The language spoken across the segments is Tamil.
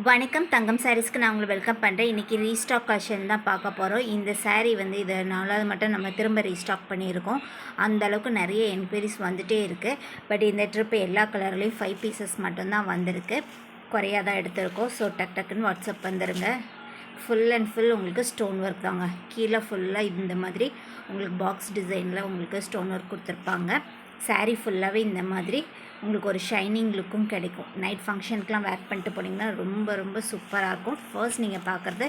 வணக்கம். தங்கம் சாரீஸ்க்கு நான் உங்களை வெல்கம் பண்ணுறேன் இன்றைக்கி ரீஸ்டாக் கலெக்ஷன் தான் பார்க்க போகிறோம் இந்த சாரீ வந்து இதை நாலாவது மட்டும் நம்ம திரும்ப ரீஸ்டாக் பண்ணியிருக்கோம். அந்த அளவுக்கு நிறைய என்கொயரிஸ் வந்துகிட்டே இருக்குது பட் இந்த ட்ரிப் எல்லா கலர்லேயும் ஃபைவ் பீசஸ் மட்டும்தான் வந்திருக்கு. குறையாக தான் எடுத்திருக்கோம். ஸோ டக் டக்குன்னு வாட்ஸ்அப் வந்துடுங்க ஃபுல் அண்ட் ஃபுல் உங்களுக்கு ஸ்டோன் ஒர்க் தாங்க. கீழே ஃபுல்லாக இந்த மாதிரி உங்களுக்கு பாக்ஸ் டிசைனில் உங்களுக்கு ஸ்டோன் ஒர்க் கொடுத்துருப்பாங்க. சாரீ ஃபுல்லாகவே இந்த மாதிரி உங்களுக்கு ஒரு ஷைனிங் லுக்கும் கிடைக்கும். நைட் ஃபங்க்ஷனுக்குலாம் வேர் பண்ணிட்டு போனீங்கன்னா ரொம்ப ரொம்ப சூப்பராக இருக்கும். ஃபர்ஸ்ட் நீங்கள் பார்க்குறது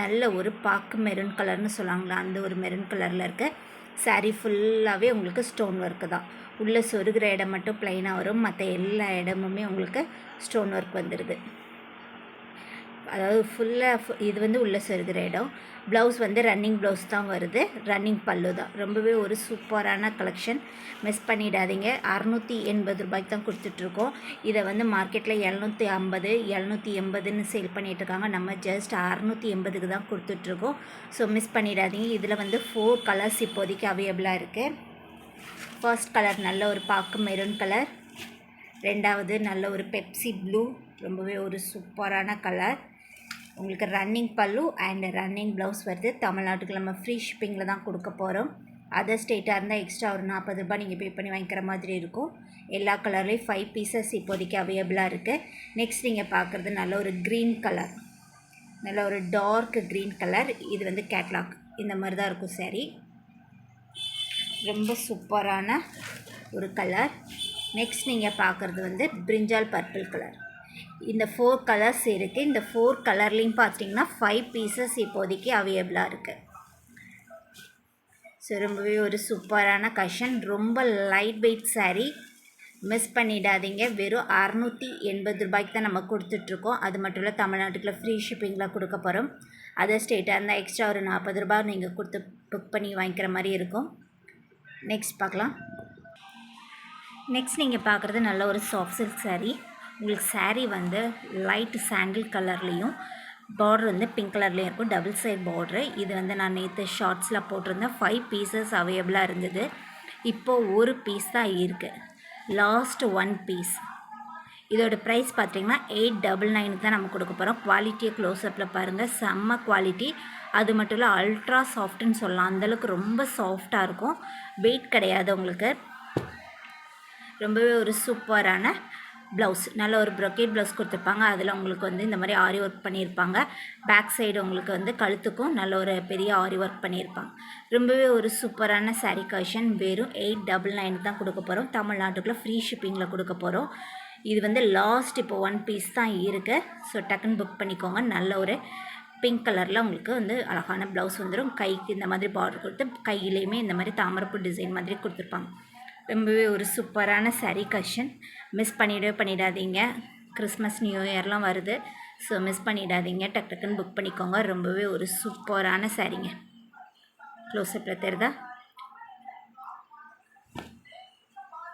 நல்ல ஒரு பாக்கு மெரூன் கலர்னு சொல்லுவாங்களா அந்த ஒரு மெரூன் கலரில் இருக்க சாரீ ஃபுல்லாகவே உங்களுக்கு ஸ்டோன் ஒர்க்கு தான். உள்ளே சொருகிற இடம் மட்டும் ப்ளைனாக வரும். மற்ற எல்லா இடமுமே உங்களுக்கு ஸ்டோன் ஒர்க் வந்துடுது அதாவது ஃபுல்லாக இது வந்து உள்ளே சொருகிற இடம். ப்ளவுஸ் வந்து ரன்னிங் ப்ளவுஸ் தான் வருது. ரன்னிங் பல்லு தான். ரொம்பவே ஒரு சூப்பரான கலெக்ஷன் மிஸ் பண்ணிடாதீங்க. அறநூற்றி எண்பது ரூபாய்க்கு தான் கொடுத்துட்ருக்கோம். இதை வந்து மார்க்கெட்டில் எழுநூற்றி ஐம்பது எழுநூற்றி எண்பதுன்னு சேல் பண்ணிகிட்ருக்காங்க நம்ம ஜஸ்ட் அறநூற்றி எண்பதுக்கு தான் கொடுத்துட்ருக்கோம். ஸோ மிஸ் பண்ணிடாதீங்க. இதில் வந்து ஃபோர் கலர்ஸ் இப்போதைக்கு அவைலபிளாக இருக்குது ஃபர்ஸ்ட் கலர் நல்ல ஒரு பாக்கு மெரூன் கலர் ரெண்டாவது நல்ல ஒரு பெப்சி ப்ளூ ரொம்பவே ஒரு சூப்பரான கலர் உங்களுக்கு ரன்னிங் பல்லு அண்ட் ரன்னிங் ப்ளவுஸ் வருது. தமிழ்நாட்டுக்கு நம்ம ஃப்ரீ ஷிப்பிங்கில் தான் கொடுக்க போகிறோம் அதர் ஸ்டேட்டாக இருந்தால் எக்ஸ்ட்ரா ஒரு நாற்பது ரூபாய் நீங்கள் பே பண்ணி வாங்கிக்கிற மாதிரி இருக்கும். எல்லா கலர்லேயும் ஃபைவ் பீசஸ் இப்போதைக்கு அவைலபிளாக இருக்குது நெக்ஸ்ட் நீங்கள் பார்க்குறது நல்ல ஒரு க்ரீன் கலர் நல்ல ஒரு டார்க் க்ரீன் கலர் இது வந்து கேட்லாக் இந்த மாதிரி தான் இருக்கும் சரி ரொம்ப சூப்பரான ஒரு கலர் நெக்ஸ்ட் நீங்கள் பார்க்குறது வந்து பிரிஞ்சால் பர்பிள் கலர் இந்த ஃபோர் கலர்ஸ் இருக்குது இந்த ஃபோர் கலர்லேயும் பார்த்தீங்கன்னா ஃபைவ் பீசஸ் இப்போதைக்கு அவைலபிளாக இருக்குது ஸோ ரொம்பவே ஒரு சூப்பரான கஷன் ரொம்ப லைட் வெயிட் சாரீ மிஸ் பண்ணிடாதீங்க. வெறும் அறநூற்றி எண்பது ரூபாய்க்கு தான் நம்ம கொடுத்துட்ருக்கோம். அது மட்டும் இல்லை தமிழ்நாட்டுக்குள்ள ஃப்ரீ ஷிப்பிங்கில் கொடுக்க போகிறோம் அதர் ஸ்டேட்டாக இருந்தால் எக்ஸ்ட்ரா ஒரு நாற்பது ரூபாய் நீங்கள் கொடுத்து புக் பண்ணி வாங்கிக்கிற மாதிரி இருக்கும். நெக்ஸ்ட் பார்க்கலாம். நெக்ஸ்ட் நீங்கள் பார்க்குறது நல்ல ஒரு சாஃப்ட் சில்க் சாரீ உங்களுக்கு saree வந்து லைட் சாண்டில் கலர்லேயும் பார்டர் வந்து பிங்க் கலர்லேயும் இருக்கும். டபுள் சைட் பார்ட்ரு இது வந்து நான் நேற்று ஷார்ட்ஸில் போட்டிருந்தேன். ஃபைவ் பீசஸ் அவைலபிளாக இருந்தது. இப்போது ஒரு பீஸ் தான் இருக்குது லாஸ்ட் ஒன் பீஸ் இதோட ப்ரைஸ் பார்த்தீங்கன்னா எயிட் டபுள் நைனுக்கு தான் நம்ம கொடுக்க போகிறோம் குவாலிட்டியை க்ளோஸ்அப்பில் பாருங்கள் செம்ம குவாலிட்டி அது மட்டும் இல்லை அல்ட்ரா சாஃப்ட்டுன்னு சொல்லலாம். அந்தளவுக்கு ரொம்ப சாஃப்டாக இருக்கும். வெயிட் கிடையாது உங்களுக்கு. ரொம்பவே ஒரு சூப்பரான ப்ளவுஸ் நல்ல ஒரு ப்ரொக்கேட் ப்ளவுஸ் கொடுத்துருப்பாங்க. அதில் உங்களுக்கு வந்து இந்த மாதிரி ஆரி ஒர்க் பண்ணியிருப்பாங்க. பேக் சைடு உங்களுக்கு வந்து கழுத்துக்கும் நல்ல ஒரு பெரிய ஆரி ஒர்க் பண்ணியிருப்பாங்க. ரொம்பவே ஒரு சூப்பரான saree கலெக்ஷன் வெறும் எயிட் டபுள் நைன் தான் கொடுக்க போகிறோம் தமிழ்நாட்டுக்குள்ளே ஃப்ரீ ஷிப்பிங்கில் கொடுக்க போகிறோம் இது வந்து லாஸ்ட் இப்போ ஒன் பீஸ் தான் இருக்குது ஸோ டக்குன்னு புக் பண்ணிக்கோங்க. நல்ல ஒரு பிங்க் கலரில் உங்களுக்கு வந்து அழகான ப்ளவுஸ் வந்துடும் கைக்கு இந்த மாதிரி பார்டர் கொடுத்து கையிலையுமே இந்த மாதிரி தாமரப்பூ டிசைன் மாதிரி கொடுத்துருப்பாங்க. ரொம்பவே ஒரு சூப்பரான saree கஷன் மிஸ் பண்ணிடவே பண்ணிடாதீங்க. கிறிஸ்மஸ் நியூ இயர்லாம் வருது. ஸோ மிஸ் பண்ணிடாதீங்க. டக் டக்குன்னு புக் பண்ணிக்கோங்க. ரொம்பவே ஒரு சூப்பரான சாரீங்க க்ளோஸ்அப்பில் தெரிதா?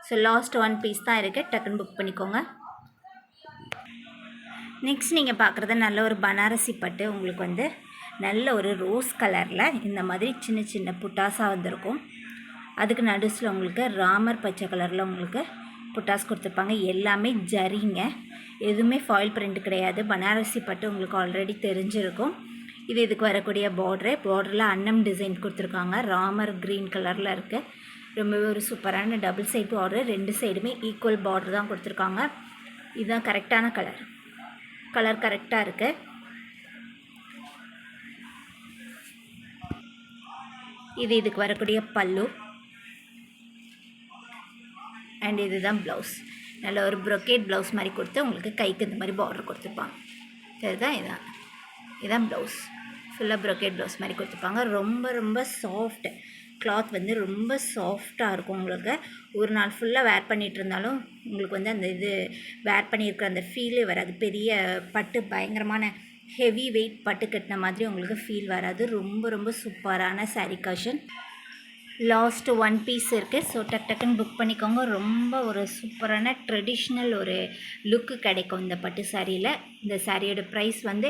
ஸோ லாஸ்ட் ஒன் பீஸ் தான் இருக்குது டக்குன்னு புக் பண்ணிக்கோங்க. நெக்ஸ்ட் நீங்கள் பார்க்குறது நல்ல ஒரு பனாரசி பட்டு. உங்களுக்கு வந்து நல்ல ஒரு ரோஸ் கலரில் இந்த மாதிரி சின்ன சின்ன புட்டாஸாக வந்திருக்கும். அதுக்கு நடுஸில் உங்களுக்கு ராமர் பச்சை கலரில் உங்களுக்கு புட்டாஸ் கொடுத்துருப்பாங்க. எல்லாமே ஜரிங்க. எதுவுமே ஃபாயில் பிரிண்ட் கிடையாது. பனாரசி பட்டு உங்களுக்கு ஆல்ரெடி தெரிஞ்சிருக்கும். இது இதுக்கு வரக்கூடிய பார்ட்ரு பார்டரில் அன்னம் டிசைன் கொடுத்துருக்காங்க. ராமர் க்ரீன் கலரில் இருக்குது ரொம்பவே ஒரு சூப்பரான டபுள் சைட் பார்டர் ரெண்டு சைடுமே ஈக்குவல் பார்டர் தான் கொடுத்துருக்காங்க. இதுதான் கரெக்டான கலர் கலர் கரெக்டாக இருக்குது இது இதுக்கு வரக்கூடிய பல்லு. அண்ட் இதுதான் ப்ளவுஸ் நல்ல ஒரு ப்ரொக்கேட் ப்ளவுஸ் மாதிரி கொடுத்து உங்களுக்கு கைக்கு இந்த மாதிரி பார்டர் கொடுத்துருப்பாங்க இதுதான் இதான். இதான் ப்ளவுஸ் ஃபுல்லாக ப்ரொக்கேட் ப்ளவுஸ் மாதிரி கொடுத்துருப்பாங்க ரொம்ப ரொம்ப சாஃப்ட் கிளாத் வந்து ரொம்ப சாஃப்டாக இருக்கும் உங்களுக்கு. ஒரு நாள் ஃபுல்லாக வேர் பண்ணிகிட்டு இருந்தாலும் உங்களுக்கு வந்து அந்த இது வேர் பண்ணியிருக்கிற அந்த ஃபீலே வராது. பெரிய பட்டு பயங்கரமான ஹெவி வெயிட் பட்டு கட்டின மாதிரி உங்களுக்கு ஃபீல் வராது. ரொம்ப ரொம்ப சூப்பரான saree collection last one piece இருக்குது ஸோ டக் டக்குன்னு புக் பண்ணிக்கோங்க. ரொம்ப ஒரு சூப்பரான ட்ரெடிஷ்னல் ஒரு லுக்கு கிடைக்கும் இந்த பட்டு சாரியில். இந்த சாரியோட ப்ரைஸ் வந்து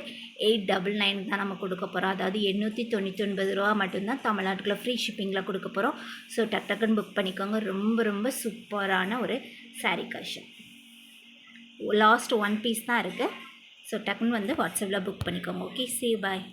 எயிட் டபுள் நைன் தான் நம்ம கொடுக்க போகிறோம் அதாவது எண்ணூற்றி தொண்ணூற்றி ஒன்பது ரூபா மட்டும்தான் தமிழ்நாட்டுக்குள்ள ஃப்ரீ ஷிப்பிங்கில் கொடுக்க போகிறோம் ஸோ டக் டக்குன்னு புக் பண்ணிக்கோங்க. ரொம்ப ரொம்ப சூப்பரான ஒரு saree collection last one piece தான் இருக்குது ஸோ டக்குன்னு வந்து வாட்ஸ்அப்பில் புக் பண்ணிக்கோங்க. ஓகே சி பாய்